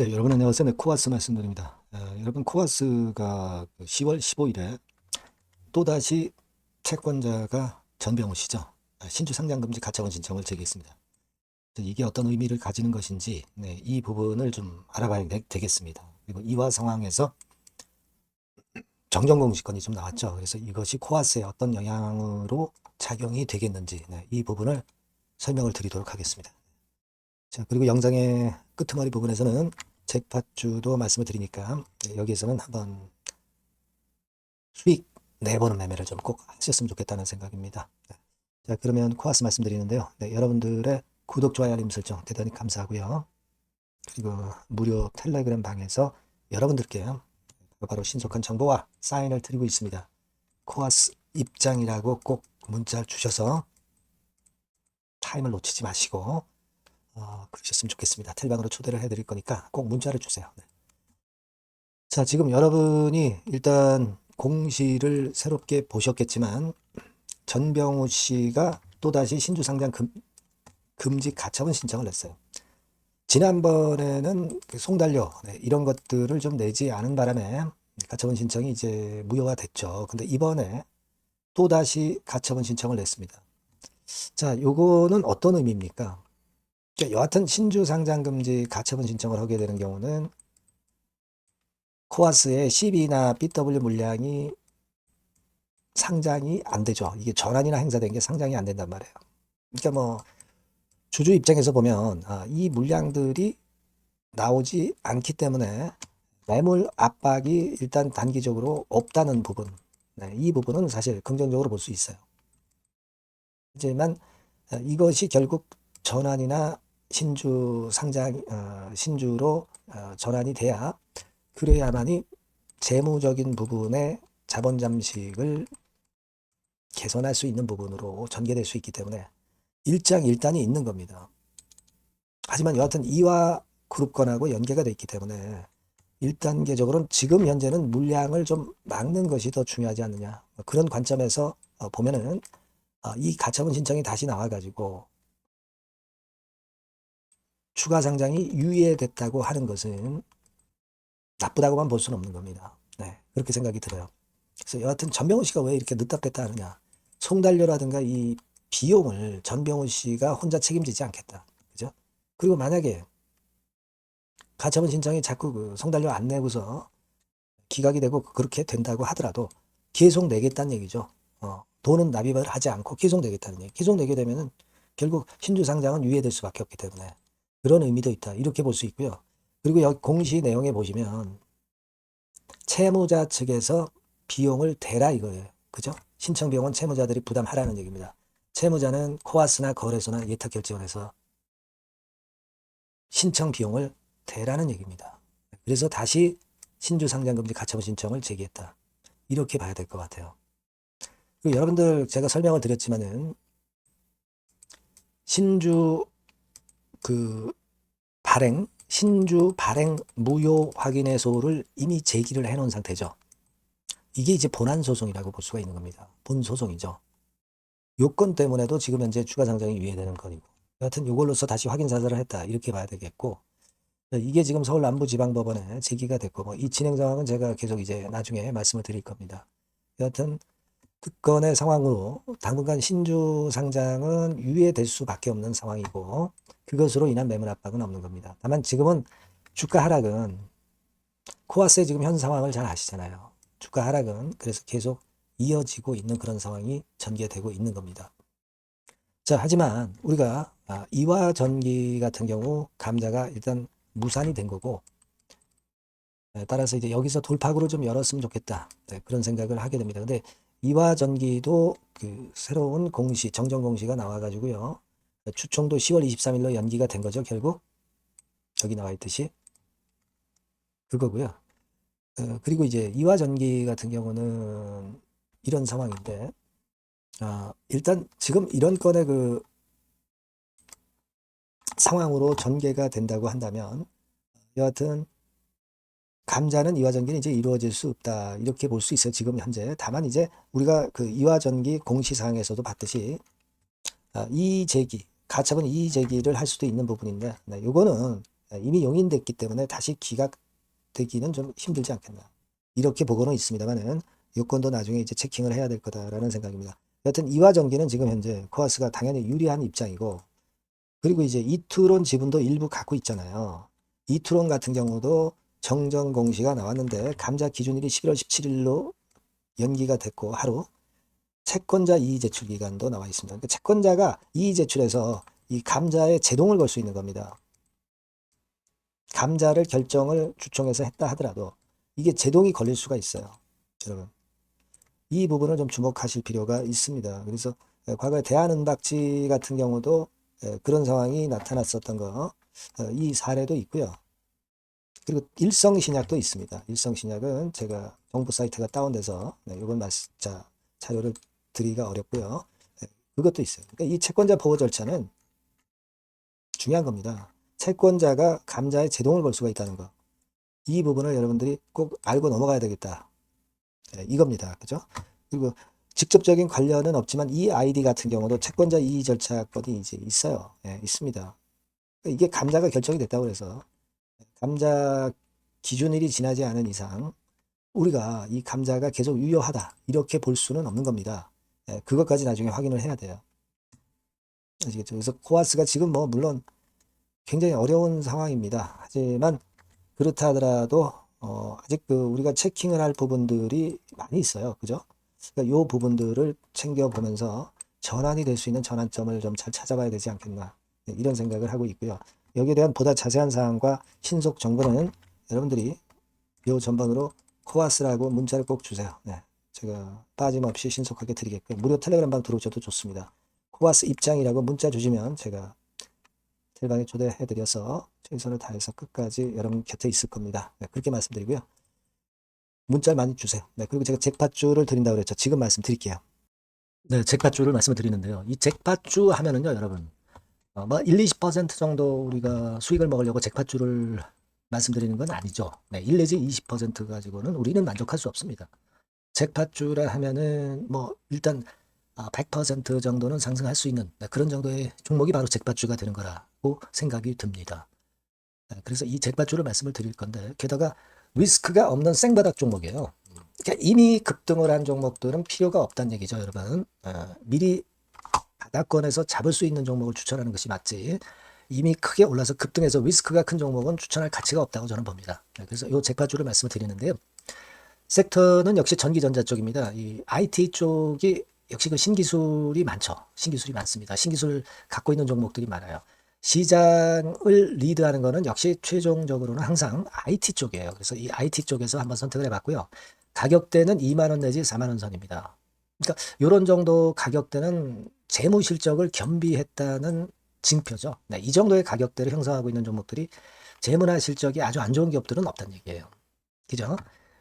네, 여러분 안녕하세요. 네, 코아스 말씀드립니다. 어, 여러분 코아스가 그 10월 15일에 또다시 채권자가 전병호 씨죠. 아, 신주 상장 금지 가처분 신청을 제기했습니다. 이게 어떤 의미를 가지는 것인지 네, 이 부분을 좀 알아봐야 되, 되겠습니다. 그리고 이와 상황에서 정정공시권이 좀 나왔죠. 그래서 이것이 코아스에 어떤 영향으로 작용이 되겠는지 네, 이 부분을 설명을 드리도록 하겠습니다. 자, 그리고 영상의 끄트머리 부분에서는 잭팟주도 말씀을 드리니까 네, 여기에서는 한번 수익 내보는 매매를 좀 꼭 하셨으면 좋겠다는 생각입니다. 네. 자, 그러면 코아스 말씀드리는데요. 네, 여러분들의 구독, 좋아요, 알림 설정 대단히 감사하고요. 그리고 무료 텔레그램 방에서 여러분들께 바로 신속한 정보와 사인을 드리고 있습니다. 코아스 입장이라고 꼭 문자 주셔서 타임을 놓치지 마시고 어, 그러셨으면 좋겠습니다. 텔방으로 초대를 해드릴 거니까 꼭 문자를 주세요. 네. 자, 지금 여러분이 일단 공시를 새롭게 보셨겠지만 전병우 씨가 또다시 신주 상장 금, 금지 가처분 신청을 냈어요. 지난번에는 그 송달료 네, 이런 것들을 좀 내지 않은 바람에 가처분 신청이 이제 무효가 됐죠. 근데 이번에 또다시 가처분 신청을 냈습니다. 자, 요거는 어떤 의미입니까? 그러니까 여하튼 신주 상장 금지 가처분 신청을 하게 되는 경우는 코아스의 CB나 BW 물량이 상장이 안 되죠. 이게 전환이나 행사된 게 상장이 안 된단 말이에요. 그러니까 뭐 주주 입장에서 보면 아, 이 물량들이 나오지 않기 때문에 매물 압박이 일단 단기적으로 없다는 부분. 네, 이 부분은 사실 긍정적으로 볼 수 있어요. 하지만 아, 이것이 결국 전환이나 신주 상장 어, 신주로 어, 전환이 돼야 그래야만이 재무적인 부분의 자본 잠식을 개선할 수 있는 부분으로 전개될 수 있기 때문에 일장일단이 있는 겁니다. 하지만 여하튼 이와 그룹건하고 연계가 돼 있기 때문에 1단계적으로는 지금 현재는 물량을 좀 막는 것이 더 중요하지 않느냐 그런 관점에서 어, 보면은 어, 이 가처분 신청이 다시 나와가지고 추가 상장이 유예됐다고 하는 것은 나쁘다고만 볼 수는 없는 겁니다. 네, 그렇게 생각이 들어요. 그래서 여하튼 전병훈 씨가 왜 이렇게 늦다 뺐다 하느냐. 송달료라든가 이 비용을 전병훈 씨가 혼자 책임지지 않겠다. 그죠? 그리고 만약에 가처분 신청이 자꾸 그 송달료 안 내고서 기각이 되고 그렇게 된다고 하더라도 계속 내겠다는 얘기죠. 어, 돈은 납입을 하지 않고 계속 내겠다는 얘기. 계속 내게 되면은 결국 신주 상장은 유예될 수밖에 없기 때문에 그런 의미도 있다. 이렇게 볼 수 있고요. 그리고 여기 공시 내용에 보시면 채무자 측에서 비용을 대라 이거예요. 그죠? 신청 비용은 채무자들이 부담하라는 얘기입니다. 채무자는 코아스나 거래소나 예탁 결제원 해서 신청 비용을 대라는 얘기입니다. 그래서 다시 신주 상장금지 가처분 신청을 제기했다. 이렇게 봐야 될 것 같아요. 여러분들 제가 설명을 드렸지만은 신주 그 발행 신주 발행 무효 확인해소를 이미 제기를 해놓은 상태죠. 이게 이제 본안 소송이라고 볼 수가 있는 겁니다. 본 소송이죠. 요건 때문에도 지금 현재 추가 상장이 유예되는 건이고 여하튼 이걸로서 다시 확인 사살을 했다 이렇게 봐야 되겠고 이게 지금 서울 남부지방법원에 제기가 됐고 뭐 이 진행 상황은 제가 계속 이제 나중에 말씀을 드릴 겁니다. 여하튼 특건의 상황으로 당분간 신주 상장은 유예될 수밖에 없는 상황이고 그것으로 인한 매물 압박은 없는 겁니다. 다만 지금은 주가 하락은 코아스의 지금 현 상황을 잘 아시잖아요. 주가 하락은 그래서 계속 이어지고 있는 그런 상황이 전개되고 있는 겁니다. 자, 하지만 우리가 아, 이와 전기 같은 경우 감자가 일단 무산이 된 거고 네, 따라서 이제 여기서 돌파구를 좀 열었으면 좋겠다 네, 그런 생각을 하게 됩니다. 근데 이와 전기도 그 새로운 공시 정정 공시가 나와가지고요 추총도 10월 23일로 연기가 된 거죠 결국 여기 나와 있듯이 그거고요. 어, 그리고 이제 이와 전기 같은 경우는 이런 상황인데 아, 일단 지금 이런 건의 그 상황으로 전개가 된다고 한다면 여하튼 감자는 이화전기는 이제 이루어질 수 없다 이렇게 볼 수 있어요 지금 현재 다만 이제 우리가 그 이화전기 공시사항에서도 봤듯이 아, 이 제기 가처분 이 제기를 할 수도 있는 부분인데 네, 요거는 예, 이미 용인됐기 때문에 다시 기각되기는 좀 힘들지 않겠나. 이렇게 보고는 있습니다만은 요건도 나중에 이제 체킹을 해야 될 거다라는 생각입니다. 여하튼 이와 전기는 지금 현재 코아스가 당연히 유리한 입장이고 그리고 이제 이투론 지분도 일부 갖고 있잖아요. 이투론 같은 경우도 정정 공시가 나왔는데 감자 기준일이 11월 17일로 연기가 됐고 하루 채권자 이의 제출 기간도 나와 있습니다. 그러니까 채권자가 이의 제출해서 이 감자에 제동을 걸 수 있는 겁니다. 감자를 결정을 주총해서 했다 하더라도 이게 제동이 걸릴 수가 있어요. 여러분. 이 부분을 좀 주목하실 필요가 있습니다. 그래서 에, 과거에 대한은박지 같은 경우도 에, 그런 상황이 나타났었던 거, 어, 이 사례도 있고요. 그리고 일성 신약도 있습니다. 일성 신약은 제가 정부 사이트가 다운돼서 네, 이건 말씀, 자, 자료를 드리기가 어렵고요. 네, 그것도 있어요. 그러니까 이 채권자 보호 절차는 중요한 겁니다. 채권자가 감자에 제동을 걸 수가 있다는 거. 이 부분을 여러분들이 꼭 알고 넘어가야 되겠다. 네, 이겁니다. 그죠? 그리고 직접적인 관련은 없지만 이 아이디 같은 경우도 채권자 이의 절차권이 이제 있어요. 예, 있습니다. 이게 감자가 결정이 됐다고 해서 감자 기준일이 지나지 않은 이상 우리가 이 감자가 계속 유효하다 이렇게 볼 수는 없는 겁니다. 예, 그것까지 나중에 확인을 해야 돼요. 아시겠죠? 그래서 코아스가 지금 뭐 물론 굉장히 어려운 상황입니다. 하지만 그렇다 하더라도 어, 아직 그 우리가 체킹을 할 부분들이 많이 있어요. 그죠? 그러니까 요 부분들을 챙겨보면서 전환이 될 수 있는 전환점을 좀 잘 찾아봐야 되지 않겠나 네, 이런 생각을 하고 있고요. 여기에 대한 보다 자세한 사항과 신속 정보는 여러분들이 요 전번으로 코아스라고 문자를 꼭 주세요. 네, 제가 빠짐없이 신속하게 드리겠고요. 무료 텔레그램방 들어오셔도 좋습니다. 코아스 입장이라고 문자 주시면 제가 텔방에 초대해드려서 최선을 다해서 끝까지 여러분 곁에 있을 겁니다. 네, 그렇게 말씀드리고요. 문자를 많이 주세요. 네, 그리고 제가 잭팟주를 드린다고 그랬죠. 지금 말씀드릴게요. 네, 잭팟주를 말씀을 드리는데요. 이 잭팟주 하면은요, 여러분. 어, 뭐 1, 20% 정도 우리가 수익을 먹으려고 잭팟주를 말씀드리는 건 아니죠. 네, 1 내지 20% 가지고는 우리는 만족할 수 없습니다. 잭팟주라 하면은 뭐 일단 아, 100% 정도는 상승할 수 있는 네, 그런 정도의 종목이 바로 잭팟주가 되는 거라고 생각이 듭니다. 네, 그래서 이 잭팟주를 말씀을 드릴 건데 게다가 리스크가 없는 생바닥 종목이에요. 그러니까 이미 급등을 한 종목들은 필요가 없다는 얘기죠, 여러분. 어, 미리 바닥권에서 잡을 수 있는 종목을 추천하는 것이 맞지. 이미 크게 올라서 급등해서 리스크가 큰 종목은 추천할 가치가 없다고 저는 봅니다. 네, 그래서 이 잭팟주를 말씀을 드리는데요. 섹터는 역시 전기전자 쪽입니다. 이 IT 쪽이 역시 그 신기술이 많죠. 신기술이 많습니다. 신기술 갖고 있는 종목들이 많아요. 시장을 리드하는 거는 역시 최종적으로는 항상 IT 쪽이에요. 그래서 이 IT 쪽에서 한번 선택을 해봤고요. 가격대는 2만 원 내지 4만 원 선입니다. 그러니까 이런 정도 가격대는 재무 실적을 겸비했다는 징표죠. 네, 이 정도의 가격대를 형성하고 있는 종목들이 재무나 실적이 아주 안 좋은 기업들은 없다는 얘기예요. 그죠?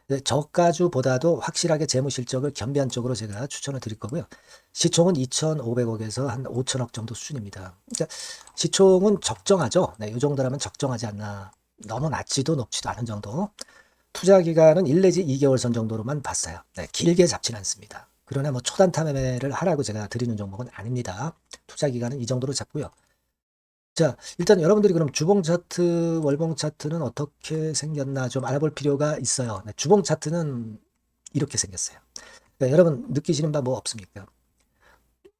네, 저가주보다도 확실하게 재무 실적을 겸비한 쪽으로 제가 추천을 드릴 거고요. 시총은 2,500억에서 한 5천억 정도 수준입니다. 그러니까 시총은 적정하죠. 네, 이 정도라면 적정하지 않나. 너무 낮지도 높지도 않은 정도. 투자 기간은 1 내지 2개월 선 정도로만 봤어요. 네, 길게 잡진 않습니다. 그러나 뭐 초단타 매매를 하라고 제가 드리는 종목은 아닙니다. 투자 기간은 이 정도로 잡고요. 자, 일단 여러분들이 그럼 주봉 차트, 월봉 차트는 어떻게 생겼나 좀 알아볼 필요가 있어요. 네, 주봉 차트는 이렇게 생겼어요. 그러니까 여러분 느끼시는 바 뭐 없습니까?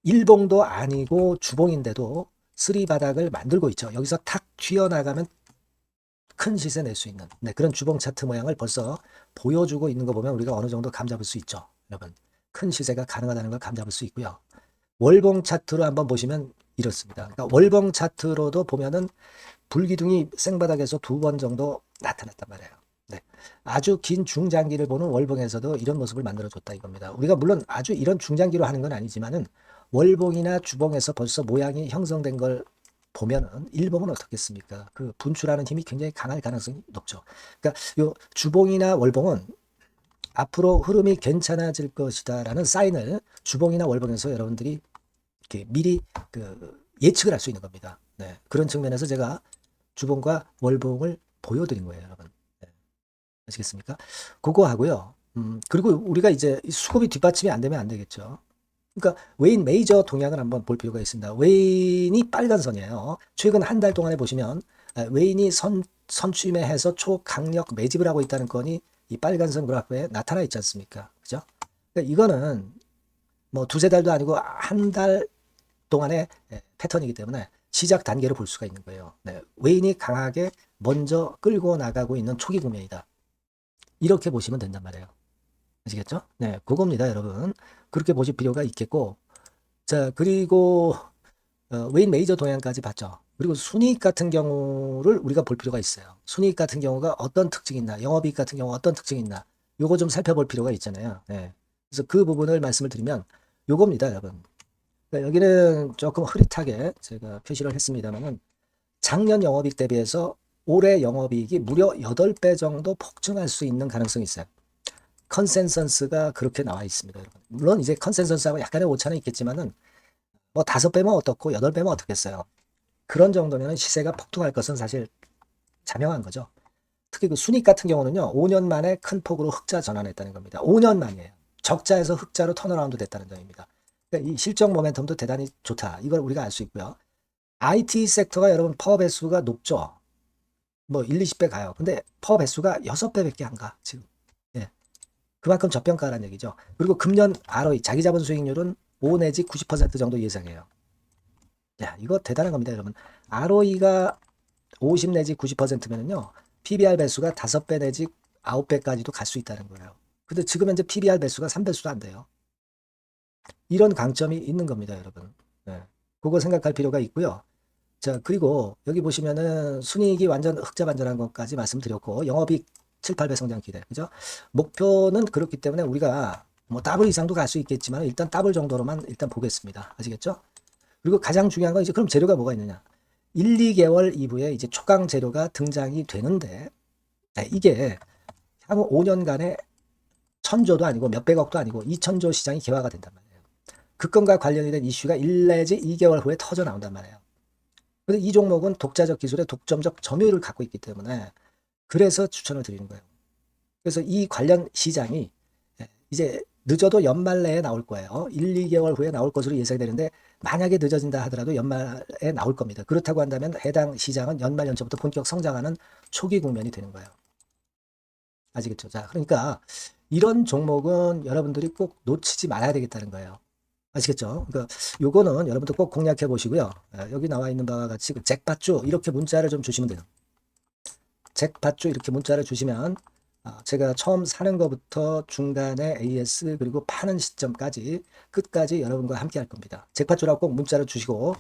일봉도 아니고 주봉인데도 쓰리 바닥을 만들고 있죠. 여기서 탁 튀어나가면 큰 시세 낼 수 있는 네, 그런 주봉 차트 모양을 벌써 보여주고 있는 거 보면 우리가 어느 정도 감 잡을 수 있죠. 여러분 큰 시세가 가능하다는 걸 감잡을 수 있고요. 월봉 차트로 한번 보시면 이렇습니다. 그러니까 월봉 차트로도 보면은 불기둥이 생바닥에서 두 번 정도 나타났단 말이에요. 네. 아주 긴 중장기를 보는 월봉에서도 이런 모습을 만들어줬다 이겁니다. 우리가 물론 아주 이런 중장기로 하는 건 아니지만은 월봉이나 주봉에서 벌써 모양이 형성된 걸 보면은 일봉은 어떻겠습니까? 그 분출하는 힘이 굉장히 강할 가능성이 높죠. 그러니까 요 주봉이나 월봉은 앞으로 흐름이 괜찮아질 것이다 라는 사인을 주봉이나 월봉에서 여러분들이 이렇게 미리 그 예측을 할 수 있는 겁니다. 네. 그런 측면에서 제가 주봉과 월봉을 보여드린 거예요, 여러분. 네. 아시겠습니까? 그거 하고요. 음, 그리고 우리가 이제 수급이 뒷받침이 안 되면 안 되겠죠. 그러니까 웨인 메이저 동향을 한번 볼 필요가 있습니다. 웨인이 빨간 선이에요. 최근 한 달 동안에 보시면 에, 외인이 선, 선취매해서 초강력 매집을 하고 있다는 건이 이 빨간선 그래프에 나타나 있지 않습니까? 그죠? 그러니까 이거는 뭐 두세 달도 아니고 한 달 동안의 에, 패턴이기 때문에 시작 단계로 볼 수가 있는 거예요. 네, 외인이 강하게 먼저 끌고 나가고 있는 초기 국면이다. 이렇게 보시면 된단 말이에요. 아시겠죠? 네, 그겁니다, 여러분. 그렇게 보실 필요가 있겠고, 자, 그리고 어, 웨인 메이저 동향까지 봤죠. 그리고 순이익 같은 경우를 우리가 볼 필요가 있어요. 순이익 같은 경우가 어떤 특징이 있나, 영업이익 같은 경우 어떤 특징이 있나, 요거 좀 살펴볼 필요가 있잖아요. 네. 그래서 그 부분을 말씀을 드리면 요겁니다, 여러분. 그러니까 여기는 조금 흐릿하게 제가 표시를 했습니다만은 작년 영업이익 대비해서 올해 영업이익이 무려 8배 정도 폭증할 수 있는 가능성이 있어요. 컨센서스가 그렇게 나와 있습니다, 여러분. 물론 이제 컨센서스하고 약간의 오차는 있겠지만은 뭐 다섯 배면 어떻고 여덟 배면 어떻겠어요. 그런 정도면 시세가 폭등할 것은 사실 자명한 거죠. 특히 그 순익 같은 경우는요, 5년 만에 큰 폭으로 흑자 전환했다는 겁니다. 5년 만이에요. 적자에서 흑자로 턴어라운드 됐다는 점입니다. 그러니까 이 실적 모멘텀도 대단히 좋다. 이걸 우리가 알 수 있고요. IT 섹터가 여러분 퍼 배수가 높죠. 뭐 1, 20배 가요. 근데 퍼 배수가 6배밖에 안 가, 지금. 예. 그만큼 저평가라는 얘기죠. 그리고 금년 ROE, 자기 자본 수익률은 5 내지 90% 정도 예상해요. 야, 이거 대단한 겁니다, 여러분. ROE가 50 내지 90%면은요, PBR 배수가 5배 내지 9배까지도 갈 수 있다는 거예요. 근데 지금 현재 PBR 배수가 3배수도 안 돼요. 이런 강점이 있는 겁니다, 여러분. 네. 그거 생각할 필요가 있고요. 자, 그리고 여기 보시면은 순이익이 완전 흑자 반전한 것까지 말씀드렸고, 영업이익 7, 8배 성장 기대. 그죠? 목표는 그렇기 때문에 우리가 뭐 더블 이상도 갈 수 있겠지만 일단 더블 정도로만 일단 보겠습니다. 아시겠죠? 그리고 가장 중요한 건 이제 그럼 재료가 뭐가 있느냐? 1, 2개월 이후에 이제 초강 재료가 등장이 되는데 네, 이게 향후 5년간의 천조도 아니고 몇백억도 아니고 2천조 시장이 개화가 된단 말이에요. 그 건과 관련이 된 이슈가 1 내지 2개월 후에 터져 나온단 말이에요. 근데 이 종목은 독자적 기술의 독점적 점유율을 갖고 있기 때문에 그래서 추천을 드리는 거예요. 그래서 이 관련 시장이 이제 늦어도 연말 내에 나올 거예요. 1, 2개월 후에 나올 것으로 예상되는데 만약에 늦어진다 하더라도 연말에 나올 겁니다. 그렇다고 한다면 해당 시장은 연말 연초부터 본격 성장하는 초기 국면이 되는 거예요. 아시겠죠? 자, 그러니까 이런 종목은 여러분들이 꼭 놓치지 말아야 되겠다는 거예요. 아시겠죠? 그러니까 요거는 여러분들 꼭 공략해 보시고요. 예, 여기 나와 있는 바와 같이 그 잭팟주 이렇게 문자를 좀 주시면 돼요. 잭팟주 이렇게 문자를 주시면 아, 제가 처음 사는 것부터 중간에 AS 그리고 파는 시점까지 끝까지 여러분과 함께 할 겁니다. 잭팟주라고 꼭 문자를 주시고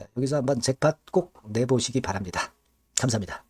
예, 여기서 한번 잭팟 꼭 내보시기 바랍니다. 감사합니다.